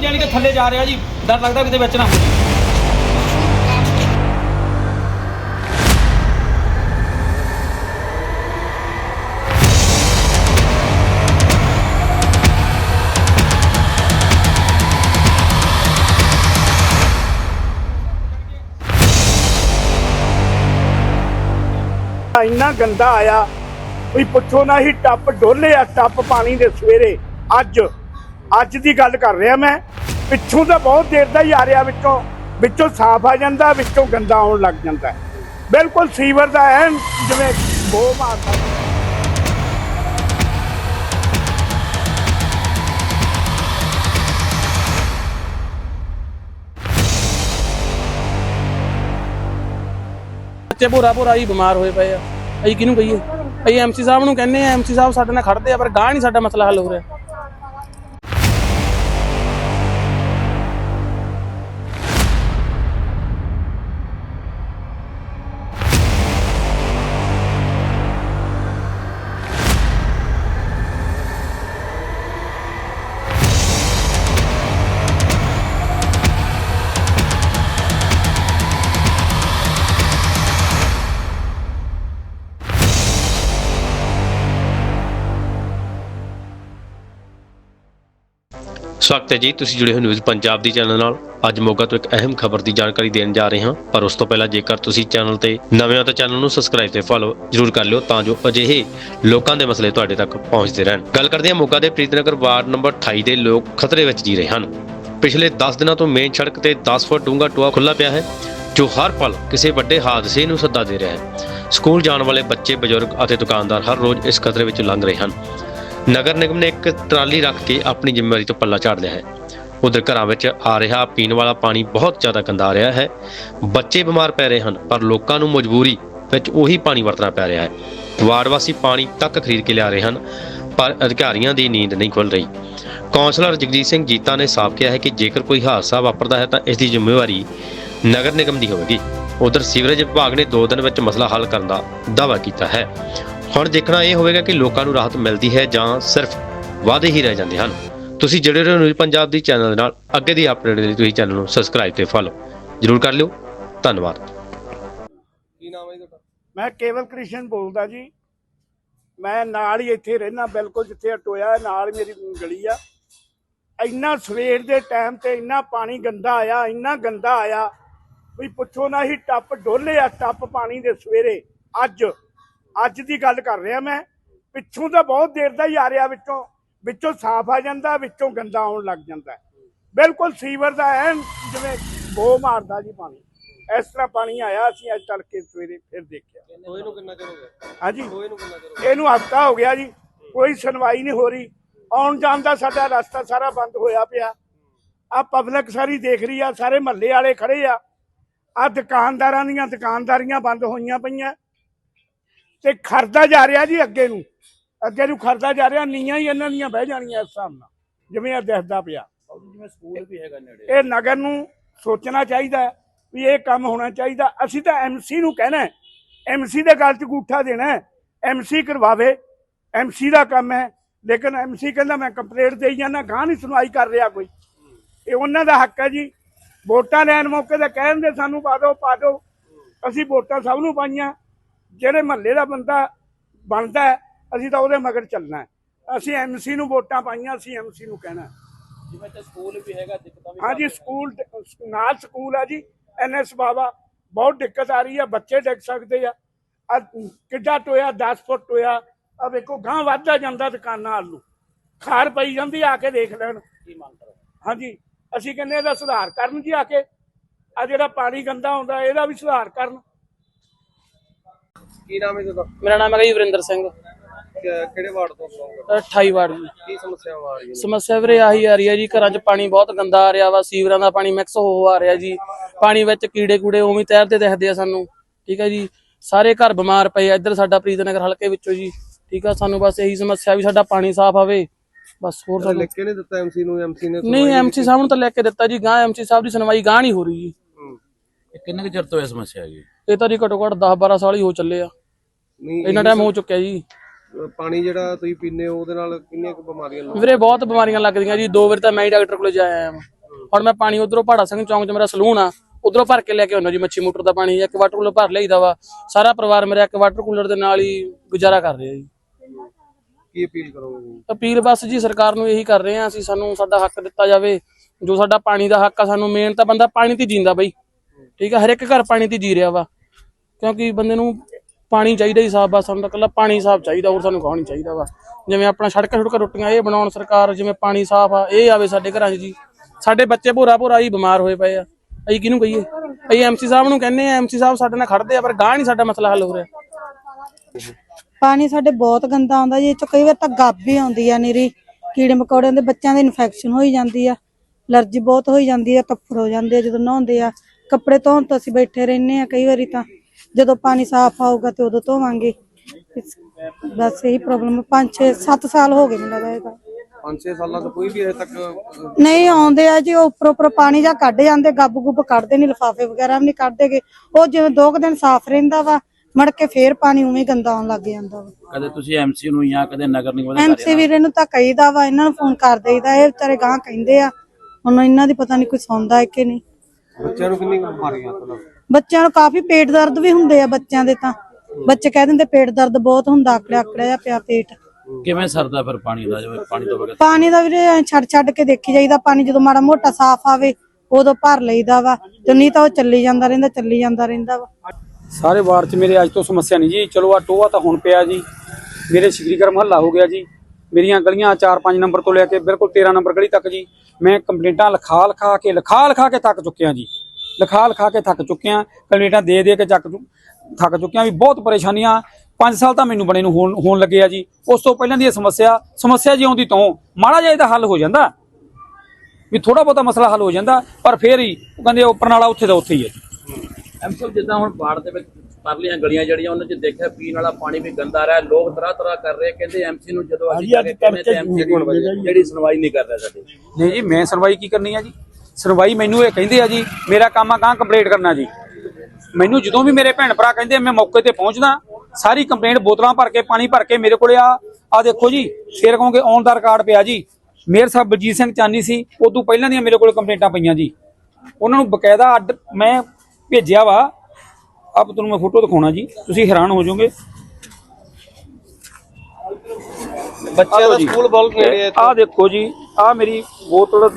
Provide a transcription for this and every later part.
ਵੀ ਜਾਣੀ ਕਿ ਥੱਲੇ ਜਾ ਰਿਹਾ ਜੀ ਡਰ ਲੱਗਦਾ ਕਿਤੇ ਵਿੱਚ ਨਾ ਹੋ ਜਾਏ। ਇੰਨਾ ਗੰਦਾ ਆਇਆ, ਵੀ ਪੁੱਛੋ ਨਾ ਹੀ, ਟੱਪ ਡੋਲੇ ਆ, ਟੱਪ ਪਾਣੀ ਦੇ ਸਵੇਰੇ, ਅੱਜ ਅੱਜ ਦੀ ਗੱਲ ਕਰ ਰਿਹਾ ਮੈਂ। ਪਿੱਛੋਂ ਤਾਂ ਬਹੁਤ ਦੇਰ ਦਾ ਹੀ ਆ ਰਿਹਾ ਵਿੱਚੋਂ। ਵਿੱਚੋਂ ਸਾਫ਼ ਆ ਜਾਂਦਾ, ਵਿੱਚੋਂ ਗੰਦਾ ਆਉਣ ਲੱਗ ਜਾਂਦਾ। ਬਿਲਕੁਲ ਸੀਵਰ ਦਾ ਐਨ ਜਿਵੇਂ ਬੋ ਮਾਰਦਾ। ਬੱਚੇ ਭੋਰਾ ਭੋਰਾ ਹੀ ਬਿਮਾਰ ਹੋਏ ਪਏ ਆ। ਅਸੀਂ ਕਿਹਨੂੰ ਕਹੀਏ? ਅਸੀਂ ਐਮਸੀ ਸਾਹਿਬ ਨੂੰ ਕਹਿੰਨੇ ਆ ਐਮਸੀ ਸਾਹਿਬ ਸਾਡੇ ਨਾਲ ਖੜਦੇ ਆ, ਪਰ ਗਾਹ ਨਹੀਂ ਸਾਡਾ ਮਸਲਾ ਹੱਲ ਹੋ ਰਿਹਾ। ਸਵਾਗਤ ਹੈ ਜੀ। ਤੁਸੀਂ ਜੁੜੇ ਹੋ ਨਿਊਜ਼ ਪੰਜਾਬ ਦੀ ਚੈਨਲ ਨਾਲ। ਅੱਜ ਮੋਗਾ ਤੋਂ ਇੱਕ ਅਹਿਮ ਖਬਰ ਦੀ ਜਾਣਕਾਰੀ ਦੇਣ ਜਾ ਰਹੇ ਹਾਂ। ਪਰ ਉਸ ਤੋਂ ਪਹਿਲਾਂ ਜੇਕਰ ਤੁਸੀਂ ਚੈਨਲ ਤੇ ਨਵੇਂ ਹੋ ਤਾਂ ਚੈਨਲ ਨੂੰ ਸਬਸਕ੍ਰਾਈਬ ਤੇ ਫੋਲੋ ਜਰੂਰ ਕਰ ਲਿਓ ਤਾਂ ਜੋ ਅਜਿਹੇ ਲੋਕਾਂ ਦੇ ਮਸਲੇ ਤੁਹਾਡੇ ਤੱਕ ਪਹੁੰਚਦੇ ਰਹਿਣ। ਗੱਲ ਕਰਦੇ ਹਾਂ ਮੋਗਾ ਦੇ ਪ੍ਰੀਤਨਗਰ ਵਾਰਡ ਨੰਬਰ 28 ਦੇ ਲੋਕ ਖਤਰੇ ਵਿੱਚ ਜੀ ਰਹੇ ਹਨ। ਪਿਛਲੇ 10 ਦਿਨਾਂ ਤੋਂ ਮੇਨ ਸੜਕ ਤੇ 10 ਫੁੱਟ ਡੂੰਘਾ ਟੋਆ ਖੁੱਲਾ ਪਿਆ ਹੈ, ਜੋ ਹਰ ਪਲ ਕਿਸੇ ਵੱਡੇ ਹਾਦਸੇ ਨੂੰ ਸੱਦਾ ਦੇ ਰਿਹਾ ਹੈ। ਸਕੂਲ ਜਾਣ ਵਾਲੇ ਬੱਚੇ, ਬਜ਼ੁਰਗ ਅਤੇ ਦੁਕਾਨਦਾਰ ਹਰ ਰੋਜ਼ ਇਸ ਖਤਰੇ ਵਿੱਚ ਲੰਘ ਰਹੇ ਹਨ। ਨਗਰ ਨਿਗਮ ਨੇ ਇੱਕ ਟਰਾਲੀ ਰੱਖ ਕੇ ਆਪਣੀ ਜ਼ਿੰਮੇਵਾਰੀ ਤੋਂ ਪੱਲਾ ਝਾੜ ਲਿਆ ਹੈ। ਉਧਰ ਘਰਾਂ ਵਿੱਚ ਆ ਰਿਹਾ ਪੀਣ ਵਾਲਾ ਪਾਣੀ ਬਹੁਤ ਜ਼ਿਆਦਾ ਗੰਦਾ ਆ ਰਿਹਾ ਹੈ। ਬੱਚੇ ਬਿਮਾਰ ਪੈ ਰਹੇ ਹਨ, ਪਰ ਲੋਕਾਂ ਨੂੰ ਮਜਬੂਰੀ ਵਿੱਚ ਉਹੀ ਪਾਣੀ ਵਰਤਣਾ ਪੈ ਰਿਹਾ ਹੈ। ਵਾਰਡ ਵਾਸੀ ਪਾਣੀ ਤੱਕ ਖਰੀਦ ਕੇ ਲਿਆ ਰਹੇ ਹਨ, ਪਰ ਅਧਿਕਾਰੀਆਂ ਦੀ ਨੀਂਦ ਨਹੀਂ ਖੁੱਲ ਰਹੀ। ਕੌਂਸਲਰ ਜਗਜੀਤ ਸਿੰਘ ਜੀਤਾ ਨੇ ਸਾਫ਼ ਕਿਹਾ ਹੈ ਕਿ ਜੇਕਰ ਕੋਈ ਹਾਦਸਾ ਵਾਪਰਦਾ ਹੈ ਤਾਂ ਇਸ ਦੀ ਜ਼ਿੰਮੇਵਾਰੀ ਨਗਰ ਨਿਗਮ ਦੀ ਹੋਵੇਗੀ। ਉਧਰ ਸੀਵਰੇਜ ਵਿਭਾਗ ਨੇ 2 ਦਿਨ ਵਿੱਚ ਮਸਲਾ ਹੱਲ ਕਰਨ ਦਾ ਦਾਅਵਾ ਕੀਤਾ ਹੈ। ਹੁਣ ਦੇਖਣਾ ਇਹ ਹੋਵੇਗਾ ਕਿ ਲੋਕਾਂ ਨੂੰ ਰਾਹਤ ਮਿਲਦੀ ਹੈ ਜਾਂ ਸਿਰਫ ਵਾਅਦੇ ਹੀ ਰਹਿ ਜਾਂਦੇ ਹਨ। ਤੁਸੀਂ ਜੁੜੇ ਰਹੋ ਨਿਊਜ਼ ਪੰਜਾਬ ਦੀ ਚੈਨਲ ਦੇ ਨਾਲ। ਅੱਗੇ ਦੀ ਅਪਡੇਟ ਲਈ ਤੁਸੀਂ ਚੈਨਲ ਨੂੰ ਸਬਸਕ੍ਰਾਈਬ ਤੇ ਫੋਲੋ ਜਰੂਰ ਕਰ ਲਿਓ। ਧੰਨਵਾਦ। ਮੈਂ ਕੇਵਲ ਕ੍ਰਿਸ਼ਨ ਬੋਲਦਾ ਜੀ। ਮੈਂ ਨਾਲ ਹੀ ਇੱਥੇ ਰਹਿਣਾ ਬਿਲਕੁਲ ਜਿੱਥੇ ਟੋਇਆ ਨਾਲ ਹੀ ਮੇਰੀ ਗਲੀ ਆ। ਇੰਨਾ ਸਵੇਰ ਦੇ ਟਾਈਮ ਤੇ ਇੰਨਾ ਪਾਣੀ ਗੰਦਾ ਆਇਆ ਇੰਨਾ ਗੰਦਾ ਆਇਆ ਵੀ ਪੁੱਛੋ ਨਾ ਹੀ ਟੱਪ ਡੋਲੇ ਆ ਟੱਪ ਪਾਣੀ ਦੇ ਸਵੇਰੇ ਅੱਜ। ਅੱਜ ਦੀ ਗੱਲ ਕਰ ਰਿਹਾ ਮੈਂ ਪਿੱਛੋਂ ਤਾਂ ਬਹੁਤ ਦੇਰ ਦਾ ਹੀ ਆ ਰਿਹਾ ਵਿੱਚੋਂ ਵਿੱਚੋਂ ਸਾਫ਼ ਆ ਜਾਂਦਾ ਵਿੱਚੋਂ ਗੰਦਾ ਆਉਣ ਲੱਗ ਜਾਂਦਾ। ਬਿਲਕੁਲ ਸੀਵਰ ਦਾ ਐਨ ਜਿਵੇਂ ਬੋ ਮਾਰਦਾ ਜੀ ਪਾਣੀ। ਇਸ ਤਰ੍ਹਾਂ ਪਾਣੀ ਆਇਆ ਅਸੀਂ ਅੱਜ ਤੜਕੇ ਸਵੇਰੇ ਫਿਰ ਦੇਖਿਆ। ਹੋਏ ਨੂੰ ਕਿੰਨਾ ਚਿਰ ਹੋ ਗਿਆ? ਹਾਂਜੀ। ਹੋਏ ਨੂੰ ਕਿੰਨਾ ਚਿਰ ਹੋ ਇਹਨੂੰ ਹਫਤਾ ਹੋ ਗਿਆ ਜੀ। ਕੋਈ ਸੁਣਵਾਈ ਨਹੀਂ ਹੋ ਰਹੀ। ਆਉਣ ਜਾਣ ਦਾ ਸਾਡਾ ਰਸਤਾ ਸਾਰਾ ਬੰਦ ਹੋਇਆ ਪਿਆ। ਆ ਪਬਲਿਕ ਸਾਰੀ ਦੇਖ ਰਹੀ ਆ ਸਾਰੇ ਮਹੱਲੇ ਵਾਲੇ ਖੜੇ ਆ। ਆ ਦੁਕਾਨਦਾਰਾਂ ਦੀਆਂ ਦੁਕਾਨਦਾਰੀਆਂ ਬੰਦ ਹੋਈਆਂ ਪਈਆਂ। ਤੇ ਖਰਦਾ ਜਾ ਰਿਹਾ ਜੀ ਅੱਗੇ ਨੂੰ। ਅੱਗੇ ਨੂੰ ਖਰਦਾ ਜਾ ਰਿਹਾ ਨੀਆਂ ਹੀ ਇਹਨਾਂ ਦੀਆਂ ਬਹਿ ਜਾਣੀਆਂ ਇਸ ਹਿਸਾਬ ਨਾਲ। ਜਿਵੇਂ ਆ ਦਿਖਦਾ ਪਿਆ। ਜਿਵੇਂ ਸਕੂਲ ਵੀ ਹੈਗਾ ਨੇੜੇ। ਇਹ ਨਗਰ ਨੂੰ ਸੋਚਣਾ ਚਾਹੀਦਾ ਵੀ ਇਹ ਕੰਮ ਹੋਣਾ ਚਾਹੀਦਾ। ਅਸੀਂ ਤਾਂ ਐਮਸੀ ਨੂੰ ਕਹਿਣਾ ਐਮਸੀ ਦੇ ਗੱਲ 'ਚ ਗੂਠਾ ਦੇਣਾ ਐਮਸੀ ਕਰਵਾਵੇ। ਐਮਸੀ ਦਾ ਕੰਮ ਹੈ। ਲੇਕਿਨ ਐਮਸੀ ਕਹਿੰਦਾ ਮੈਂ ਕੰਪਲੇਂਟ ਦੇਈ ਜਾਂਦਾ ਗਾਂ ਨਹੀਂ ਸੁਣਵਾਈ ਕਰ ਰਿਹਾ ਕੋਈ। ਇਹ ਉਹਨਾਂ ਦਾ ਹੱਕ ਹੈ ਜੀ। ਵੋਟਾਂ ਲੈਣ ਮੌਕੇ ਤੇ ਕਹਿੰਦੇ ਸਾਨੂੰ ਪਾ ਦਿਓ ਪਾ ਦਿਓ। ਅਸੀਂ ਵੋਟਾਂ ਸਭ ਨੂੰ ਪਾਈਆਂ। ਜਿਹੜੇ ਮਹੱਲੇ ਦਾ ਬੰਦਾ ਬਣਦਾ ਅਸੀਂ ਤਾਂ ਉਹਦੇ ਮਗਰ ਚੱਲਣਾ। ਅਸੀਂ ਐਮਸੀ ਨੂੰ ਵੋਟਾਂ ਪਾਈਆਂ ਅਸੀਂ ਐਮਸੀ ਨੂੰ ਕਹਿਣਾ। ਜਿਵੇਂ ਤੇ ਸਕੂਲ ਵੀ ਹੈਗਾ ਦਿੱਕਤਾਂ ਵੀ ਹਾਂਜੀ ਸਕੂਲ ਨਾਲ ਸਕੂਲ ਆ ਜੀ ਐਨਐਸ ਬਾਬਾ ਬਹੁਤ ਦਿੱਕਤ ਆ ਰਹੀ ਆ ਬੱਚੇ ਡਿੱਗ ਸਕਦੇ ਆ। ਕਿੱਡਾ ਟੋਇਆ 10 ਫੁੱਟ ਟੋਇਆ ਆ ਵੇਖੋ ਗਾਂ ਵੱਧਦਾ ਜਾਂਦਾ ਦੁਕਾਨਾਂ ਨੂੰ। ਖਾਰ ਪਈ ਜਾਂਦੀ ਆ ਕੇ ਦੇਖ ਲੈਣ। ਕੀ ਮੰਗ ਕਰੋ? ਹਾਂਜੀ ਅਸੀਂ ਕਹਿੰਦੇ ਇਹਦਾ ਸੁਧਾਰ ਕਰਨ ਜੀ ਆ ਕੇ। ਆ ਜਿਹੜਾ ਪਾਣੀ ਗੰਦਾ ਹੁੰਦਾ ਇਹਦਾ ਵੀ ਸੁਧਾਰ ਕਰਨ। ਕੀ ਨਾਮ ਹੈ ਤੁਹਾਡਾ? ਮੇਰਾ ਨਾਮ ਹੈਗਾ ਜੀ ਵਰਿੰਦਰ ਸਿੰਘ। ਕਿ- ਕਿਹੜੇ ਵਾਰਡ ਤੋਂ ਬੁਲਾਉਂਗਾ 28 ਵਾਰਡ ਜੀ। ਕੀ ਸਮੱਸਿਆਵਾਂ ਆ ਰਹੀਆਂ ਨੇ? ਸਮੱਸਿਆ ਵੀਰੇ ਆਹੀ ਆ ਰਹੀ ਹੈ ਜੀ ਘਰਾਂ 'ਚ ਪਾਣੀ ਬਹੁਤ ਗੰਦਾ ਆ ਰਿਹਾ ਵਾ ਸੀਵਰਾਂ ਦਾ ਪਾਣੀ ਮਿਕਸ ਹੋ ਆ ਰਿਹਾ ਜੀ। ਪਾਣੀ ਵਿੱਚ ਕੀੜੇ ਕੂੜੇ ਉਵੇਂ ਹੀ ਤੈਰਦੇ ਦਿਖਦੇ ਆ ਸਾਨੂੰ ਠੀਕ ਹੈ ਜੀ। ਸਾਰੇ ਘਰ ਬਿਮਾਰ ਪਏ ਆ ਇੱਧਰ ਸਾਡਾ ਪ੍ਰੀਤਨਗਰ ਹਲਕੇ ਵਿੱਚੋਂ ਜੀ ਠੀਕ ਆ। ਸਾਨੂੰ ਬਸ ਇਹੀ ਸਮੱਸਿਆ ਵੀ ਸਾਡਾ ਪਾਣੀ ਸਾਫ਼ ਆਵੇ ਬਸ ਹੋਰ ਸਾਨੂੰ ਲਿਖ ਕੇ ਨਹੀਂ ਦਿੱਤਾ ਐਮਸੀ ਨੂੰ ਐਮਸੀ ਨੇ ਨਹੀਂ ਐਮਸੀ ਸਾਹਿਬ ਨੂੰ ਤਾਂ ਲੈ ਕੇ ਦਿੱਤਾ ਜੀ ਗਾਂ ਐਮਸੀ ਸਾਹਿਬ ਦੀ ਸੁਣਵਾਈ ਗਾਂ ਨਹੀਂ ਹੋ ਰਹੀ ਜੀ। ਇਹ ਕਿੰਨੇ ਕੁ ਚਿਰ ਤੋਂ ਇਹ ਸਮੱਸਿਆ ਹੈਗੀ? ਇਹ ਤਾਂ ਜੀ ਘੱਟੋ ਘੱਟ 10 12 ਸਾਲ ਹੀ ਹੋ ਚੱਲੇ ਆ। ਨਹੀਂ ਇੰਨਾ ਟਾਈਮ ਹੋ ਚੁੱਕਿਆ ਜੀ। ਪਾਣੀ ਜਿਹੜਾ ਤੁਸੀਂ ਪੀਂਦੇ ਹੋ ਉਹਦੇ ਨਾਲ ਕਿੰਨੀਆਂ ਕੁ ਬਿਮਾਰੀਆਂ ਲੱਗ ਵੀਰੇ ਬਹੁਤ ਬਿਮਾਰੀਆਂ ਲੱਗਦੀਆਂ ਜੀ। ਦੋ ਵਾਰ ਤਾਂ ਮੈਂ ਹੀ ਡਾਕਟਰ ਕੋਲ ਜਾ ਆਇਆ ਹਾਂ। ਹੁਣ ਮੈਂ ਪਾਣੀ ਉਧਰੋਂ ਪਹਾੜਾ ਸਿੰਘ ਚੌਂਕ 'ਚ ਮੇਰਾ ਸਲੂਨ ਆ। ਉਧਰੋਂ ਭਰ ਕੇ ਲੈ ਕੇ ਆਉਣਾ ਜੀ ਮੱਛੀ ਮੋਟਰ ਦਾ ਪਾਣੀ। ਇੱਕ ਵਾਟਰ ਕੂਲਰ ਭਰ ਲਈਦਾ ਵਾ। ਸਾਰਾ ਪਰਿਵਾਰ ਮੇਰਾ ਇੱਕ ਵਾਟਰ ਕੂਲਰ ਦੇ ਨਾਲ ਹੀ ਗੁਜ਼ਾਰਾ ਕਰ ਰਿਹਾ ਜੀ। ਕੀ ਅਪੀਲ ਕਰੋਗੇ? ਅਪੀਲ ਬਸ ਜੀ ਸਰਕਾਰ ਨੂੰ ਇਹੀ ਕਰ ਰਹੇ ਆ ਅਸੀਂ ਸਾਨੂੰ ਸਾਡਾ ਹੱਕ ਦਿੱਤਾ ਜਾਵੇ। ਜੋ ਸਾਡਾ ਪਾਣੀ ਦਾ ਹੱਕ ਆ ਸਾਨੂੰ ਮੇਨ ਤਾਂ ਬੰਦਾ ਪਾਣੀ ਤੇ ਜੀਂਦਾ ਬਈ। ਠੀਕ ਆ ਹਰ ਇੱਕ ਘਰ ਪਾਣੀ ਤੇ ਜੀ ਰਿਹਾ ਵਾ। ਕਿਉਂਕਿ ਬੰਦੇ ਨੂੰ ਪਾਣੀ ਚਾਹੀਦਾ ਹੀ ਸਾਫ਼, ਬਸ ਸਾਨੂੰ ਤਾਂ ਇਕੱਲਾ ਪਾਣੀ ਸਾਫ਼ ਚਾਹੀਦਾ, ਹੋਰ ਸਾਨੂੰ ਕੁਛ ਚਾਹੀਦਾ ਵਾ। ਜਿਵੇਂ ਆਪਣਾ ਸੜਕਾਂ ਸੜਕਾਂ ਰੋਟੀਆਂ ਇਹ ਬਣਾਉਣ ਸਰਕਾਰ, ਜਿਵੇਂ ਪਾਣੀ ਸਾਫ਼ ਆ, ਇਹ ਆਵੇ ਸਾਡੇ ਘਰਾਂ 'ਚ ਜੀ। ਸਾਡੇ ਬੱਚੇ ਭੋਰਾ ਭੋਰਾ ਹੀ ਬਿਮਾਰ ਹੋਏ ਪਏ ਆ। ਅਸੀਂ ਕਿਹਨੂੰ ਕਹੀਏ? ਅਸੀਂ ਐਮਸੀ ਸਾਹਿਬ ਨੂੰ ਕਹਿੰਦੇ ਆ ਐਮਸੀ ਸਾਹਿਬ ਸਾਡੇ ਨਾਲ ਖੜਦੇ ਆ, ਪਰ ਗਾਹ ਨਹੀਂ ਸਾਡਾ ਮਸਲਾ ਹੱਲ ਹੋ ਰਿਹਾ। ਪਾਣੀ ਸਾਡੇ ਬਹੁਤ ਗੰਦਾ ਆਉਂਦਾ ਜੀ, ਇਹ ਚੋਂ ਕਈ ਵਾਰ ਤਾਂ ਗੱਬ ਵੀ ਆਉਂਦੀ ਆ ਨੀਰੀ। ਕੀੜੇ ਮਕੌੜਿਆਂ ਦੇ ਬੱਚਿਆਂ ਦੇ ਇਨਫੈਕਸ਼ਨ ਹੋਈ ਜਾਂਦੀ ਆ, ਅਲਰਜੀ ਬਹੁਤ ਹੋਈ ਜਾਂਦੀ ਆ ਤੱਫੜ ਹੋ ਜਾਂਦੇ ਆ ਜਦੋਂ ਨਹਾਉਂਦੇ ਆ। ਕੱਪੜੇ ਧੋਣ ਤੋਂ ਅਸੀਂ ਬੈਠੇ ਰਹਿੰਦੇ ਆ ਕਈ ਵਾਰੀ ਤਾਂ। ਜਦੋਂ ਪਾਣੀ ਸਾਫ਼ ਆਊਗਾ ਤੇ ਉਦੋਂ ਧੋਵਾਂਗੇ। ਇਸ- ਬਸ ਇਹੀ ਪ੍ਰੋਬਲਮ 5 6 7 ਸਾਲ ਹੋ ਗਏ ਮੈਨੂੰ ਲੱਗਦਾ ਇਹ ਤਾਂ ਪੰਜ ਛੇ ਸਾਲਾਂ ਤੋਂ ਕੋਈ ਵੀ ਅਜੇ ਤੱਕ ਅਹ, ਨਹੀਂ ਆਉਂਦੇ ਆ ਜੀ ਉਹ ਉੱਪਰ ਉੱਪਰ ਪਾਣੀ ਜਾਂ ਕੱਢ ਜਾਂਦੇ ਗੱਬ ਗੁੱਬ ਕੱਢਦੇ ਨਹੀਂ ਲਿਫਾਫੇ ਵਗੈਰਾ ਵੀ ਨਹੀਂ ਕੱਢਦੇਗੇ ਉਹ ਜਿਵੇਂ ਦੋ ਕੁ ਦਿਨ ਸਾਫ਼ ਰਹਿੰਦਾ ਵਾ ਮੜ ਕੇ ਫੇਰ ਪਾਣੀ ਉਵੇਂ ਹੀ ਗੰਦਾ ਆਉਣ ਲੱਗ ਜਾਂਦਾ ਵਾ। ਕਦੇ ਤੁਸੀਂ ਐਮਸੀ ਨੂੰ ਜਾਂ ਕਦੇ ਨਗਰ ਨਿਗਮ ਦੇ ਐਮਸੀ ਵੀਰੇ ਨੂੰ ਤਾਂ ਕਹੀਦਾ ਵਾ ਇਹਨਾਂ ਨੂੰ ਫੋਨ ਕਰ ਦੇਈਦਾ। ਇਹ ਵਿਚਾਰੇ ਗਾਂ ਕਹਿੰਦੇ ਆ ਹੁਣ ਇਹਨਾਂ ਦੀ ਪਤਾ ਨਹੀਂ ਕੋਈ ਸੁਣਦਾ ਹੈ ਕਿ ਨਹੀਂ। ਬੱਚਿਆਂ ਨੂੰ ਕਿੰਨੀ ਕੁ ਬਿਮਾਰੀਆਂ ਤੋਂ ਬੱਚਿਆਂ ਨੂੰ ਕਾਫੀ ਪੇਟ ਦਰਦ ਵੀ ਹੁੰਦੇ ਆ ਬੱਚਿਆਂ ਦੇ ਤਾਂ। ਬੱਚੇ ਕਹਿ ਦਿੰਦੇ ਪੇਟ ਦਰਦ ਬਹੁਤ ਹੁੰਦਾ ਆਕੜਿਆ ਆਕੜਿਆ ਜਿਹਾ ਪਿਆ ਪੇਟ। ਕਿਵੇਂ ਸਰਦਾ ਫਿਰ ਪਾਣੀ ਦਾ ਜਿਵੇਂ ਪਾਣੀ ਤੋਂ ਬਗੈਰ? ਪਾਣੀ ਦਾ ਵੀਰੇ ਐਂ ਛੱਡ ਛੱਡ ਕੇ ਦੇਖੀ ਜਾਈਦਾ ਪਾਣੀ ਜਦੋਂ ਮਾੜਾ ਮੋਟਾ ਸਾਫ਼ ਆਵੇ ਉਦੋਂ ਭਰ ਲਈਦਾ ਵਾ। ਤੇ ਨਹੀਂ ਤਾਂ ਉਹ ਚੱਲੀ ਜਾਂਦਾ ਰਹਿੰਦਾ ਚੱਲੀ ਜਾਂਦਾ ਰਹਿੰਦਾ ਵਾ। ਸਾਰੇ ਵਾਰਡ 'ਚ ਮੇਰੇ ਅੱਜ ਤੋਂ ਸਮੱਸਿਆ ਨਹੀਂ ਜੀ। ਚਲੋ ਆ ਟੋਆ ਤਾਂ ਹੁਣ ਪਿਆ ਜੀ। ਮੇਰੇ ਸ਼੍ਰੀਗਰ ਮਹੱਲਾ ਹੋ ਗਿਆ ਜੀ। ਮੇਰੀਆਂ ਗਲੀਆਂ 4-5 ਨੰਬਰ ਤੋਂ ਲੈ ਕੇ ਬਿਲਕੁਲ 13 ਨੰਬਰ ਗਲੀ ਤੱਕ ਜੀ। ਮੈਂ ਕੰਪਲੇਂਟਾਂ ਲਿਖਾ ਲਿਖਾ ਕੇ ਲਿਖਾ ਲਿਖਾ ਕੇ ਥੱਕ ਚੁੱਕਿਆ ਜੀ। ਲਿਖਾ ਲਿਖਾ ਕੇ ਥੱਕ ਚੁੱਕਿਆ ਕੰਪਲੇਂਟਾਂ ਦੇ ਦੇ ਕੇ ਚੱਕ ਚੁ- ਥੱਕ ਚੁੱਕਿਆ ਵੀ ਬਹੁਤ ਪਰੇਸ਼ਾਨੀਆਂ। 5 ਸਾਲ ਤਾਂ ਮੈਨੂੰ ਬਣੇ ਨੂੰ ਹੋਣ ਹੋਣ ਲੱਗੇ ਆ ਜੀ। ਉਸ ਤੋਂ ਪਹਿਲਾਂ ਦੀ ਇਹ ਸਮੱਸਿਆ ਸਮੱਸਿਆ ਜੀ ਆਉਂਦੀ ਤੋਂ ਮਾੜਾ ਜਿਹਾ ਇਹਦਾ ਹੱਲ ਹੋ ਜਾਂਦਾ। ਵੀ ਥੋੜਾ ਬਹੁਤਾ ਮਸਲਾ ਹੱਲ ਹੋ ਜਾਂਦਾ ਪਰ ਫੇਰ ਹੀ ਉਹ ਕਹਿੰਦੇ ਉਹ ਪ੍ਰਣਾਲਾ ਉੱਥੇ ਦਾ ਉੱਥੇ ਹੀ ਹੈ ਜੀ। ਐਮਸੀ ਜਿੱਦਾਂ ਹੁਣ ਬਾੜ ਦੇ ਵਿੱਚ ਪਰਲੀਆਂ ਗਲੀਆਂ ਜਿਹੜੀਆਂ ਉਹਨਾਂ 'ਚ ਦੇਖਿਆ ਪੀਣ ਵਾਲਾ ਪਾਣੀ ਵੀ ਗੰਦਾ ਰਿਹਾ ਲੋਕ ਤਰ੍ਹਾਂ ਤਰ੍ਹਾਂ ਕਰ ਰਹੇ ਕਹਿੰਦੇ ਐਮਸੀ ਨੂੰ ਜਦੋਂ ਅਸੀਂ ਐਮਸੀ ਜਿਹੜੀ ਸੁਣਵਾਈ ਨਹੀਂ ਕਰ ਰਿਹਾ ਸਾਡੀ। ਨਹੀਂ ਜੀ ਮੈਂ ਸੁਣਵਾਈ ਕੀ ਕਰਨੀ ਆ ਜੀ? ਸੁਣਵਾਈ ਮੈਨੂੰ ਇਹ ਕਹਿੰਦੇ ਆ ਜੀ ਮੇਰਾ ਕੰਮ ਆ ਕਾਂ ਕੰਪਲੀਟ ਕਰਨਾ ਜੀ। ਮੈਨੂੰ ਜਦੋਂ ਵੀ ਮੇਰੇ ਭੈਣ ਭਰਾ ਕਹਿੰਦੇ ਮੈਂ ਮੌਕੇ ਤੇ ਪਹੁੰਚਦਾ ਸਾਰੀ ਕੰਪਲੇਂਟ ਬੋਤਲਾਂ ਭਰ ਕੇ ਪਾਣੀ ਭਰ ਕੇ ਮੇਰੇ ਕੋਲੇ ਆ। ਆ ਦੇਖੋ ਜੀ ਫੇਰ ਕਹੋਗੇ ਔਨ ਦਾ ਰਿਕਾਰਡ ਪਿਆ ਜੀ। ਮੇਅਰ ਸਾਹਿਬ ਬਲਜੀਤ ਸਿੰਘ ਚਾਨੀ ਸੀ ਉਦੋਂ ਪਹਿਲਾਂ ਦੀਆਂ ਮੇਰੇ ਕੋਲ ਕੰਪਲੇਂਟਾਂ ਪਈਆਂ ਜੀ। ਉਹਨਾਂ ਨੂੰ ਬਕਾਇਦਾ ਅੱਡ ਮੈਂ ਭੇਜਿਆ ਵਾ। ਆਪ ਤੁਹਾਨੂੰ ਮੈਂ ਫੋਟੋ ਦਿਖਾਉਣਾ ਜੀ ਤੁਸੀਂ ਹੈਰਾਨ ਹੋ ਜਾਓਗੇ। ਬੱਚਿਆਂ ਦਾ ਸਕੂਲ ਬਹੁਤ ਨੇੜੇ ਆ ਦੇਖੋ ਜੀ ਆ ਮੇਰੀ ਬੋਤਲ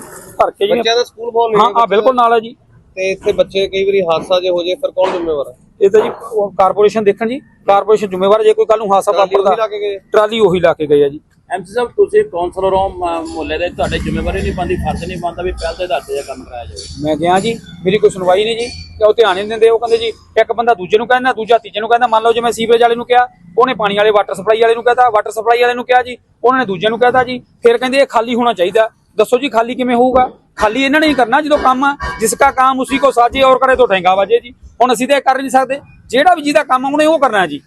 ਭਰ ਕੇ ਜੀ ਬੱਚਿਆਂ ਦਾ ਸਕੂਲ ਬਹੁਤ ਹਾਂ ਨੇੜੇ ਆ ਬਿਲਕੁਲ ਨਾਲ ਹੈ ਜੀ। ਤੇ ਇੱਥੇ ਬੱਚੇ ਕਈ ਵਾਰੀ ਹਾਦਸਾ ਜੇ ਹੋ ਜੇ ਫਿਰ ਕੌਣ ਜ਼ਿੰਮੇਵਾਰ ਹੈ? ਇਹ ਤਾਂ ਜੀ ਕਾਰਪੋਰੇਸ਼ਨ ਦੇਖਣ ਜੀ। ਕਾਰਪੋਰੇਸ਼ਨ ਜ਼ਿੰਮੇਵਾਰ ਹੈ, ਜੇ ਕੋਈ ਕੱਲ ਨੂੰ ਹਾਦਸਾ ਵਾਪਰਦਾ ਟਰਾਲੀ ਉਹੀ ਲਾ ਕੇ ਗਏ ਆ ਜੀ। ਐਮਸੀ ਸਾਹਿਬ ਤੁਸੀਂ ਕਾਉਂਸਲਰ ਹੋ ਮੁਹੱਲੇ ਦੇ ਤੁਹਾਡੇ ਜ਼ਿੰਮੇਵਾਰੀ ਨਹੀਂ ਬੰਦੀ ਫਰਜ਼ ਨਹੀਂ ਬਣਦਾ ਵੀ ਪਹਿਲ ਦੇ ਆਧਾਰ ਤੇ ਕੰਮ ਕਰਾਇਆ ਜਾਵੇ। ਮੈਂ ਕਿਹਾ ਜੀ ਮੇਰੀ ਕੋਈ ਸੁਣਵਾਈ ਨਹੀਂ ਜੀ। ਤੇ ਉਹ ਧਿਆਨ ਹੀ ਨਹੀਂ ਦਿੰਦੇ ਉਹ ਕਹਿੰਦੇ ਜੀ ਇੱਕ ਬੰਦਾ ਦੂਜੇ ਨੂੰ ਕਹਿੰਦਾ ਦੂਜਾ ਤੀਜੇ ਨੂੰ ਕਹਿੰਦਾ ਮੰਨ ਲਓ ਜੇ ਮੈਂ ਸੀਵਰੇਜ ਵਾਲੇ ਨੂੰ ਕਿਹਾ ਉਹਨੇ ਪਾਣੀ ਵਾਲੇ ਵਾਟਰ ਸਪਲਾਈ ਵਾਲੇ ਨੂੰ ਕਹਤਾ ਵਾਟਰ ਸਪਲਾਈ ਵਾਲੇ ਨੂੰ ਕਿਹਾ ਜੀ ਉਹਨਾਂ ਨੇ ਦੂਜੇ ਨੂੰ ਕਹਤਾ ਜੀ ਫਿਰ ਕਹਿੰਦੇ ਇਹ ਖਾਲੀ ਹੋਣਾ ਚਾਹੀਦਾ। ਦੱਸੋ ਜੀ ਖਾਲੀ ਕਿਵੇਂ ਹੋਊਗਾ? ਖਾਲੀ ਇਹਨਾਂ ਨੇ ਹੀ ਕਰਨਾ ਜਦੋਂ ਕੰਮ ਆ। ਜਿਸ ਕਾ ਕੰਮ ਉਸੀ ਕੋ ਸਾਜੇ ਔਰ ਕਰੇ ਤਾਂ ਠੇਂਗਾ ਵਜੇ ਜੀ। ਹੁਣ ਅਸੀਂ ਤਾਂ ਇਹ ਕਰ ਨਹੀਂ ਸਕਦੇ। ਜਿਹੜਾ ਵੀ ਜਿਹਦਾ ਕੰਮ ਆ ਉਹਨੇ ਉਹ ਕਰਨਾ ਜੀ।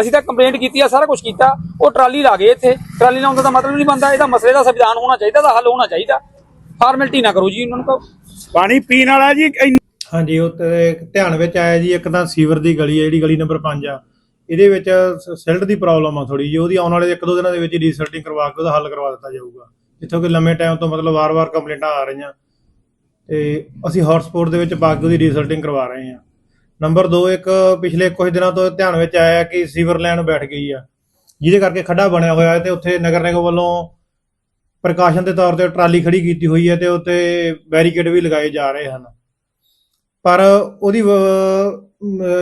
ਅਸੀਂ ਤਾਂ ਕੰਪਲੇਂਟ ਕੀਤੀ ਆ ਸਾਰਾ ਕੁਝ ਕੀਤਾ। ਉਹ ਟਰਾਲੀ ਲਾ ਗਏ ਇੱਥੇ। ਟਰਾਲੀ ਲਾਉਣ ਦਾ ਤਾਂ ਮਤਲਬ ਨਹੀਂ ਬਣਦਾ। ਇਹਦਾ ਮਸਲੇ ਦਾ ਸੰਵਿਧਾਨ ਹੋਣਾ ਚਾਹੀਦਾ ਦਾ ਹੱਲ ਹੋਣਾ ਚਾਹੀਦਾ। ਫਾਰਮੈਲਿਟੀ ਨਾ ਕਰੋ ਜੀ ਉਹਨਾਂ ਨੂੰ ਕਹੋ ਪਾਣੀ ਪੀਣ ਵਾਲਾ ਜੀ ਹਾਂਜੀ ਉਹ ਤੇ ਧਿਆਨ ਵਿੱਚ ਆਇਆ ਜੀ ਇੱਕ ਤਾਂ ਸੀਵਰ ਦੀ ਗਲੀ ਹੈ ਜਿਹੜੀ ਗਲੀ ਨੰਬਰ 5 ਆ। ਇਹਦੇ ਵਿੱਚ ਸਿਲਟ ਦੀ ਪ੍ਰੋਬਲਮ ਆ ਥੋੜੀ ਜਿਹੀ। ਉਹਦੀ ਆਉਣ ਵਾਲੇ ਇੱਕ ਦੋ ਦਿਨਾਂ ਦੇ ਵਿੱਚ ਰੀਸੈਟਿੰਗ ਕਰਵਾ ਕੇ ਉਹਦਾ ਹੱਲ ਕਰਵਾ ਦਿੱਤਾ ਜਾਊਗਾ। ਜਿੱਥੋਂ ਕਿ ਲੰਮੇ ਟਾਈਮ ਤੋਂ ਮਤਲਬ ਵਾਰ-ਵਾਰ ਕੰਪਲੇਂਟਾਂ ਆ ਰਹੀਆਂ। ਤੇ ਅਸੀਂ ਹੌਟਸਪੌਟ ਦੇ ਵਿੱਚ ਪਾ ਕੇ ਉਹਦੀ ਰੀਸੈਟਿੰਗ ਕਰਵਾ ਰਹੇ ਹਾਂ। ਨੰਬਰ 2 ਇੱਕ ਪਿਛਲੇ ਕੁਝ ਦਿਨਾਂ ਤੋਂ ਧਿਆਨ ਵਿੱਚ ਆਇਆ ਕਿ ਸੀਵਰ ਲਾਈਨ ਬੈਠ ਗਈ ਆ। ਜਿਹਦੇ ਕਰਕੇ ਖੱਡਾ ਬਣਿਆ ਹੋਇਆ ਹੈ ਤੇ ਉੱਥੇ ਨਗਰ ਨਿਗਮ ਵੱਲੋਂ ਪ੍ਰਕਾਸ਼ਨ ਦੇ ਤੌਰ ਤੇ ਟਰਾਲੀ ਖੜੀ ਕੀਤੀ ਹੋਈ ਹੈ ਤੇ ਉੱਤੇ ਬੈਰੀਕੇਡ ਵੀ ਲਗਾਏ ਜਾ ਰਹੇ ਹਨ। ਪਰ ਉਹਦੀ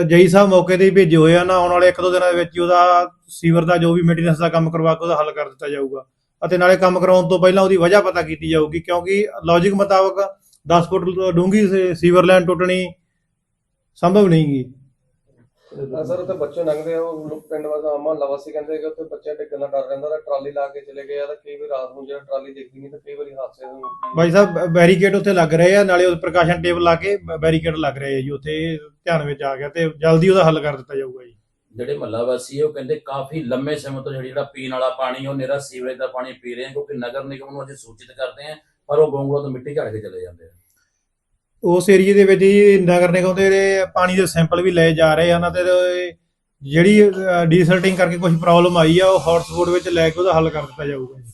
ਜਈ ਸਾਹਿਬ ਮੌਕੇ ਤੇ ਹੀ ਭੇਜੇ ਹੋਏ ਆ ਨਾ, ਆਉਣ ਵਾਲੇ ਇੱਕ ਦੋ ਦਿਨਾਂ ਦੇ ਵਿੱਚ ਉਹਦਾ ਸੀਵਰ ਦਾ ਜੋ ਵੀ ਮੇਨਟੇਨੈਂਸ ਦਾ ਕੰਮ ਕਰਵਾ ਕੇ ਉਹਦਾ ਹੱਲ ਕਰ ਦਿੱਤਾ ਜਾਊਗਾ। ਅਤੇ ਨਾਲੇ ਕੰਮ ਕਰਾਉਣ ਤੋਂ ਪਹਿਲਾਂ ਉਹਦੀ ਵਜ੍ਹਾ ਪਤਾ ਕੀਤੀ ਜਾਊਗੀ ਕਿਉਂਕਿ ਲੌਜੀਕ ਮੁਤਾਬਕ 10 ਫੁੱਟ ਸੇ- ਸੀਵਰ ਲਾਈਨ ਟੁੱਟਣੀ ਸੰਭਵ ਨਹੀਂਗੀ ਸਰ ਉੱਥੇ ਬੱਚੇ ਲੰਘਦੇ ਆ ਉਹ ਲੋਕ ਪਿੰਡ ਵਾਸਾ ਮਹੱਲਾ ਵਾਸੀ ਕਹਿੰਦੇ ਕਿ ਉੱਥੇ ਬੱਚੇ ਡਿੱਗਣ ਦਾ ਡਰ ਰਹਿੰਦਾ ਤਾਂ ਟਰਾਲੀ ਲਾ ਕੇ ਚਲੇ ਗਏ ਆ ਤਾਂ ਕਈ ਵਾਰੀ ਰਾਤ ਨੂੰ ਜਿਹੜਾ ਟਰਾਲੀ ਦਿਖਦੀ ਨਹੀਂ ਤਾਂ ਕਈ ਵਾਰੀ ਹਾਦਸੇ ਨੂੰ ਭਾਈ ਸਾਹਿਬ ਬੈਰੀਕੇਡ ਉੱਥੇ ਲੱਗ ਰਹੇ ਆ ਨਾਲੇ ਉਹ ਪ੍ਰਕਾਸ਼ਨ ਟੇਬਲ ਲਾ ਕੇ ਬੈਰੀਕੇਡ ਲੱਗ ਰਹੇ ਆ ਜੀ ਉੱਥੇ ਧਿਆਨ ਵਿੱਚ ਆ ਗਿਆ ਤੇ ਜਲਦੀ ਉਹਦਾ ਹੱਲ ਕਰ ਦਿੱਤਾ ਜਾਊਗਾ ਜੀ। ਜਿਹੜੇ ਮਹੱਲਾ ਵਾਸੀ ਹੈ ਉਹ ਕਹਿੰਦੇ ਕਾਫੀ ਲੰਮੇ ਸਮੇਂ ਤੋਂ ਜਿਹੜੀ ਜਿਹੜਾ ਪੀਣ ਵਾਲਾ ਪਾਣੀ ਉਹ ਨਿਹਰਾ ਸੀਵਰੇਜ ਦਾ ਪਾਣੀ ਪੀ ਰਹੇ ਹਨ ਕਿਉਂਕਿ ਨਗਰ ਨਿਗਮ ਨੂੰ ਅਸੀਂ ਸੂਚਿਤ ਕਰਦੇ ਹਾਂ ਪਰ ਉਹ ਗੋਂਗਲੋ ਤੋਂ ਮਿੱਟੀ ਝੜ ਕੇ ਚਲੇ ਜਾਂਦੇ ਆ। ਉਸ ਏਰੀਏ ਦੇ ਵਿੱਚ ਹੀ ਨਗਰ ਨਿਗਮ ਦੇ ਜਿਹੜੇ ਪਾਣੀ ਦੇ ਸੈਂਪਲ ਵੀ ਲਏ ਜਾ ਰਹੇ ਹਨ ਤੇ ਜਿਹੜੀ ਡੀਸਲਟਿੰਗ ਕਰਕੇ ਕੁਝ ਪ੍ਰੋਬਲਮ ਆਈ ਆ, ਉਹ ਹੌਟਸਪੌਟ ਵਿੱਚ ਲੈ ਕੇ ਉਹਦਾ ਹੱਲ ਕਰ ਦਿੱਤਾ ਜਾਊਗਾ ਜੀ।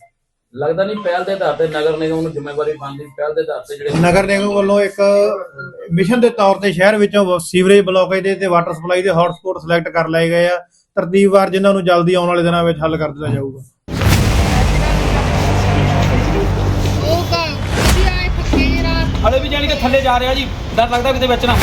ਲੱਗਦਾ ਨਹੀਂ ਪਹਿਲ ਦੇ ਆਧਾਰ ਤੇ ਨਗਰ ਨਿਗਮ ਨੂੰ ਜ਼ਿੰਮੇਵਾਰੀ ਬਣਦੀ ਪਹਿਲ ਦੇ ਆਧਾਰ ਤੇ ਜਿਹੜੇ ਨਗਰ ਨਿਗਮ ਵੱਲੋਂ ਇੱਕ ਮਿਸ਼ਨ ਦੇ ਤੌਰ ਤੇ ਸ਼ਹਿਰ ਵਿੱਚੋਂ ਸੀਵਰੇਜ ਬਲੌਕੇਜ ਦੇ ਤੇ ਵਾਟਰ ਸਪਲਾਈ ਦੇ ਹੌਟਸਪੌਟ ਸਿਲੈਕਟ ਕਰ ਲਏ ਗਏ ਆ। ਤਰਤੀਬਵਾਰ ਜਿਨ੍ਹਾਂ ਨੂੰ ਜਲਦੀ ਆਉਣ ਵਾਲੇ ਦਿਨਾਂ ਵਿੱਚ ਹੱਲ ਕਰ ਦਿੱਤਾ ਜਾਊਗਾ। ਹਲੇ ਵੀ ਜਾਣੀ ਕਿ ਥੱਲੇ ਜਾ ਰਿਹਾ ਜੀ ਡਰ ਲੱਗਦਾ ਕਿਤੇ ਵਿੱਚ ਨਾ।